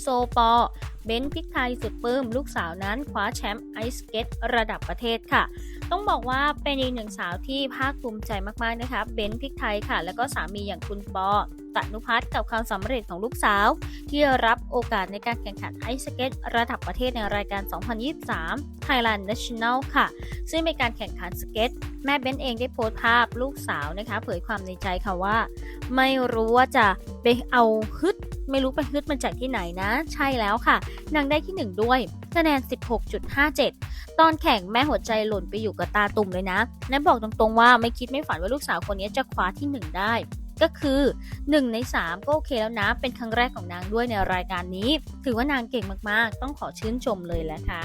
โซปอ เบนพิกไทยสุดปลื้ม ลูกสาวนั้นคว้าแชมป์ไอสเก็ตระดับประเทศค่ะ ต้องบอกว่าเป็นอีกหนึ่งสาวที่ภาคภูมิใจมากๆนะคะ เบนพิกไทยค่ะ แล้วก็สามีอย่างคุณปอตนุพัฒน์กับความสำเร็จของลูกสาว ที่รับโอกาสในการแข่งขันไอสเก็ตระดับประเทศในรายการ 2023 Thailand National ค่ะ ซึ่งเป็นการแข่งขันสเก็ต แม่เบนเองได้โพสต์ภาพลูกสาวนะคะ เผยความในใจค่ะว่า ไม่รู้ว่าจะไปเอาฮึด ไม่รู้ไปฮึดมันจากที่ไหนนะ ใช่แล้วค่ะ นางได้ที่ 1 ด้วย คะแนน 16.57 ตอนแข่งแม่หัวใจหล่นไปอยู่กับตาตุ่มเลยนะ และบอกตรงๆว่าไม่คิดไม่ฝันว่าลูกสาวคนนี้จะคว้าที่ 1 ได้ ก็คือ 1 ใน 3 ก็โอเคแล้วนะ เป็นครั้งแรกของนางด้วยในรายการนี้ ถือว่านางเก่งมากๆ ต้องขอชื่นชมเลยแหละค่ะ